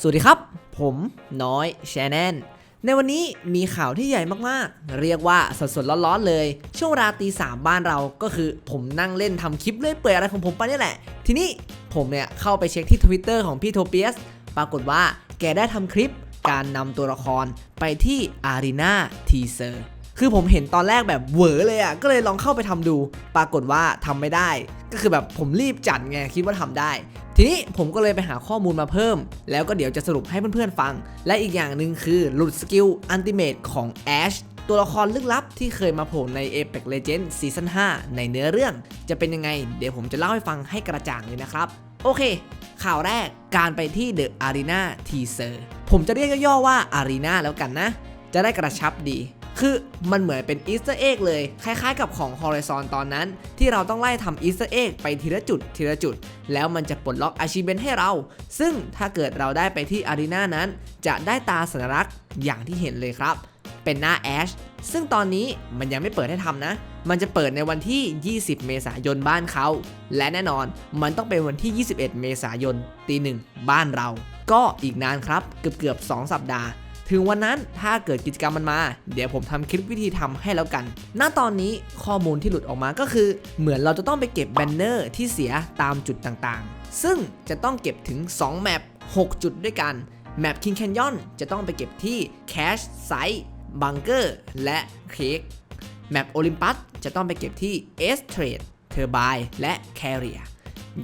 สวัสดีครับ ผมน้อยแชนแนนในวันนี้มีข่าวที่ใหญ่มากๆ เรียกว่าสดๆร้อนๆเลย ช่วงเวลาตีสามบ้านเราก็คือผมนั่งเล่นทำคลิปเลื่อยเปื่อยอะไรของผมไปนี่แหละ ทีนี้ผมเนี่ยเข้าไปเช็คที่ Twitter ของพี่โทเปียส ปรากฏว่าแกได้ทำคลิปการนำตัวละครไปที่ Arena Teaser คือผมเห็นตอนแรกแบบเหวอเลยอะ่ะก็เลยลองเข้าไปทำดู ปรากฏว่าทำไม่ได้ ก็คือแบบผมรีบจัดไงคิดว่าทำได้ ทีนี้ผมก็เลยไปหาข้อมูลมาเพิ่ม แล้วก็เดี๋ยวจะสรุปให้เพื่อนๆฟัง และอีกอย่างหนึ่งคือหลุดสกิลอันติเมตของ Ash ตัวละครลึกลับที่เคยมาโผล่ใน Apex Legends ซีซั่น5ในเนื้อเรื่อง จะเป็นยังไง เดี๋ยวผมจะเล่าให้ฟังให้กระจ่างเลยนะครับ โอเค ข่าวแรกการไปที่ The Arena Teaser ผมจะเรียกย่อๆว่า Arena แล้วกันนะ จะได้กระชับดี คือมันเหมือนเป็นอีสเตอร์เอ็กเลย คล้ายๆกับของ Horizon ตอนนั้น ที่เราต้องไล่ทำอีสเตอร์เอ็กไปทีละจุดทีละจุด แล้วมันจะปลดล็อก Achievement ให้เรา ซึ่งถ้าเกิดเราได้ไปที่ Arena นั้น จะได้ตาสัญลักษณ์อย่างที่เห็นเลยครับ เป็นหน้าแอชซึ่งตอนนี้มันยังไม่เปิดให้ทำนะ มันจะเปิดในวันที่ 20 เมษายนบ้านเขา และแน่นอนมันต้องเป็นวันที่ 21 เมษายนตีหนึ่งบ้านเรา ก็อีกนานครับเกือบเกือบ2สัปดาห์ ถึงวันนั้นถ้าเกิดกิจกรรมมันมา เดี๋ยวผมทำคลิปวิธีทำให้แล้วกัน ณ ตอนนี้ข้อมูลที่หลุดออกมาก็คือ เหมือนเราจะต้องไปเก็บแบนเนอร์ที่เสียตามจุดต่างๆ ซึ่งจะต้องเก็บถึง 2 แมป 6 จุดด้วยกัน แมป King Canyon จะต้องไปเก็บที่ Cache Site บังเกอร์และเคกแมปโอลิมปัสจะต้องไปเก็บที่เอสเทรดเทอร์บายและแคเรีย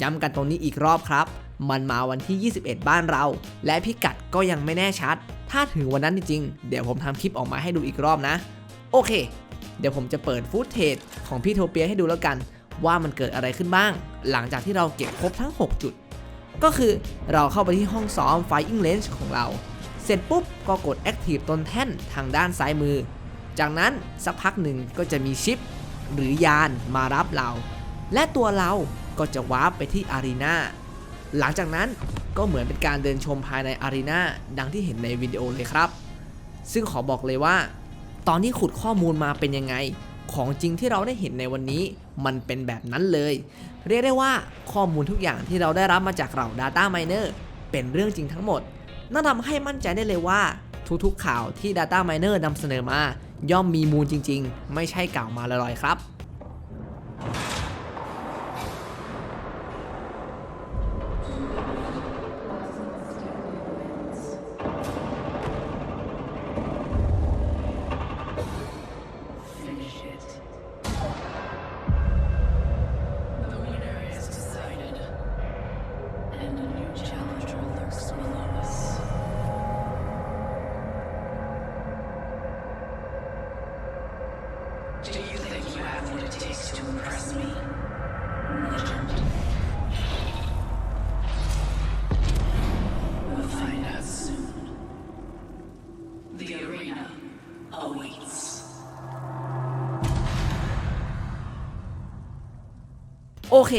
ย้ำกันตรงนี้อีกรอบครับ มันมาวันที่ 21 บ้านเรา และพิกัดก็ยังไม่แน่ชัด ถ้าถึงวันนั้นจริงๆ เดี๋ยวผมทำคลิปออกมาให้ดูอีกรอบนะ โอเค เดี๋ยวผมจะเปิดฟู t เทจของพี่โทเปียให้ดูแล้วกัน ว่ามันเกิดอะไรขึ้นบ้าง หลังจากที่เราเก็บครบทั้ง 6 จุด ก็คือเราเข้าไปที่ห้องซ้อม Fighting Range ของเรา เสร็จปุ๊บก็กด Active ตนแท่นทางด้านซ้ายมือ จากนั้นสักพักหนึ่งก็จะมีชิป หรือยานมารับเรา และตัวเราก็จะวาร์ปไปที่อารีนา หลังจากนั้นก็เหมือนเป็นการเดินชมภายในอารีนาดังที่เห็นในวิดีโอเลยครับ ซึ่งขอบอกเลยว่า ตอนที่ขุดข้อมูลมาเป็นยังไง ของจริงที่เราได้เห็นในวันนี้ มันเป็นแบบนั้นเลย เรียกได้ว่าข้อมูลทุกอย่างที่เราได้รับมาจากเรา Data Miner เป็นเรื่องจริงทั้งหมดนั่นทำให้มั่นใจได้เลยว่า ทุกๆข่าวที่ Data Miner นำเสนอมา ย่อมมีมูลจริง ๆ ไม่ใช่กล่าวมาลอยๆครับ โอเค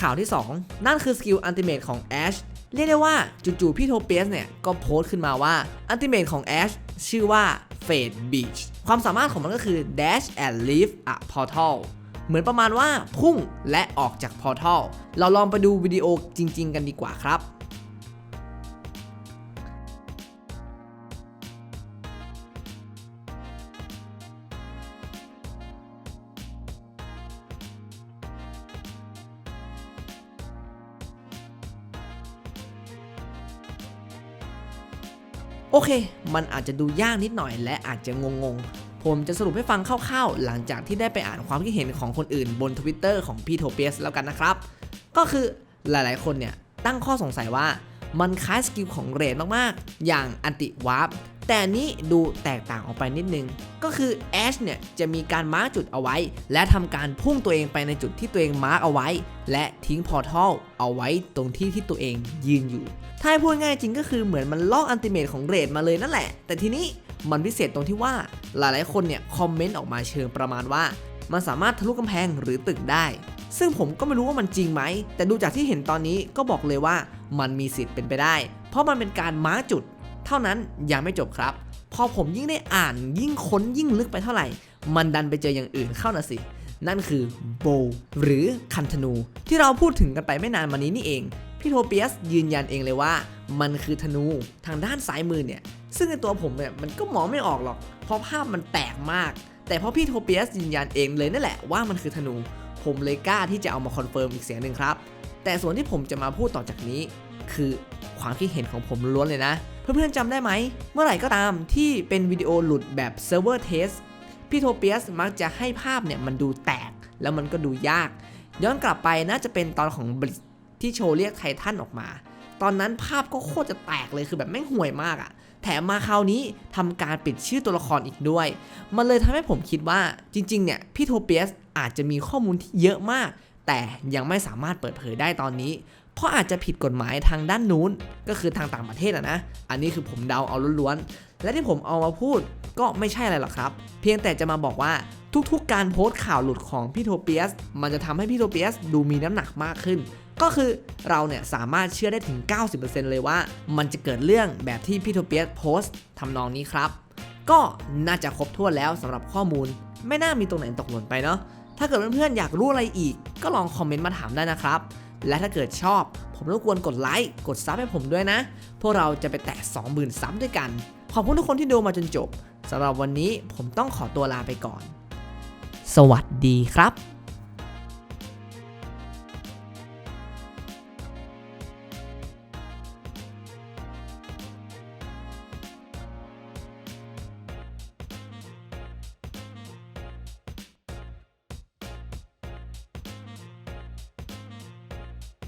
ข่าวที่ 2 นั่นคือสกิลอันติเมตของแอชเรียกได้ว่าจู่ๆพี่โทเปียสเนี่ย ก็โพสต์ขึ้นมาว่าอันติเมตของแอชชื่อว่า Fade Beach ความสามารถของมันก็คือ Dash and Leave a Portal เหมือนประมาณว่าพุ่งและออกจาก Portal เราลองไปดูวิดีโอจริง ๆ กันดีกว่าครับ โอเค มันอาจจะดูยากนิดหน่อยและอาจจะงงๆ ผมจะสรุปให้ฟังคร่าวๆ หลังจากที่ได้ไปอ่านความคิดเห็นของคนอื่นบน Twitter ของพี่โทเปียสแล้วกันนะครับ ก็คือหลายๆคนเนี่ยตั้งข้อสงสัยว่ามันคล้ายสกิลของเรดมากๆ อย่างอันติวาร์ป แต่นี้ดูแตกต่างออกไปนิดนึง ก็คือแอชเนี่ยจะมีการมาร์กจุดเอาไว้ และทำการพุ่งตัวเองไปในจุดที่ตัวเองมาร์กเอาไว้ และทิ้งพอร์ทัลเอาไว้ตรงที่ที่ตัวเองยืนอยู่ ถ้าพูดง่ายจริงก็คือเหมือนมันลอกอันติเมตของเรดมาเลยนั่นแหละ แต่ทีนี้มันพิเศษตรงที่ว่าหลายๆคนเนี่ยคอมเมนต์ออกมาเชิงประมาณว่า มันสามารถทะลุกำแพงหรือตึกได้ ซึ่งผมก็ไม่รู้ว่ามันจริงไหม แต่ดูจากที่เห็นตอนนี้ก็บอกเลยว่ามันมีสิทธิ์เป็นไปได้ เพราะมันเป็นการมาร์กจุด เท่านั้นยังไม่จบครับ พอผมยิ่งได้อ่านยิ่งค้นยิ่งลึกไปเท่าไหร่ มันดันไปเจออย่างอื่นเข้านะสิ นั่นคือโบหรือคันธนู ที่เราพูดถึงกันไปไม่นานมานี้นี่เอง พี่โทเปียสยืนยันเองเลยว่า มันคือธนูทางด้านซ้ายมือเนี่ย ซึ่งในตัวผมเนี่ยมันก็มองไม่ออกหรอก เพราะภาพมันแตกมาก แต่พอพี่โทเปียสยืนยันเองเลยนั่นแหละว่ามันคือธนู ผมเลยกล้าที่จะเอามาคอนเฟิร์มอีกเสียงหนึ่งครับ แต่ส่วนที่ผมจะมาพูดต่อจากนี้ คือความคิดเห็นของผมล้วนเลยนะ เพื่อนๆจำได้ไหม เมื่อไหร่ก็ตามที่เป็นวิดีโอหลุดแบบเซิร์ฟเวอร์เทสพี่โทเปียสมักจะให้ภาพเนี่ยมันดูแตกแล้วมันก็ดูยาก ย้อนกลับไปน่าจะเป็นตอนของบลิที่โชว์เรียกไททันออกมา ตอนนั้นภาพก็โคตรจะแตกเลยคือแบบแม่งห่วยมากอะแถมมาคราวนี้ทำการปิดชื่อตัวละครอีกด้วย มันเลยทำให้ผมคิดว่าจริงๆเนี่ยพี่โทเปียสอาจจะมีข้อมูลที่เยอะมาก แต่ยังไม่สามารถเปิดเผยได้ตอนนี้ เพราะอาจจะผิดกฎหมายทางด้านนู้น ก็คือทางต่างประเทศอะนะ อันนี้คือผมเดาเอาล้วนๆ และที่ผมเอามาพูดก็ไม่ใช่อะไรหรอกครับ เพียงแต่จะมาบอกว่าทุกๆ การโพสต์ข่าวหลุดของพี่โทเปียส มันจะทำให้พี่โทเปียสดูมีน้ำหนักมากขึ้น ก็คือเราเนี่ยสามารถเชื่อได้ถึง 90%เลยว่า มันจะเกิดเรื่องแบบที่พี่โทเปียสโพสต์ทำนองนี้ครับ ก็น่าจะครบถ้วนแล้วสำหรับข้อมูล ไม่น่ามีตรงไหนตกหล่นไปเนาะ ถ้าเกิดเพื่อนๆอยากรู้อะไรอีก ก็ลองคอมเมนต์มาถามได้นะครับ และถ้าเกิดชอบ ผมรบกวนกดไลค์กดซับให้ผมด้วยนะ พวกเราจะไปแตะ 20,000ซับด้วยกัน ขอบคุณทุกคนที่ดูมาจนจบสำหรับวันนี้ผมต้องขอตัวลาไปก่อน สวัสดีครับ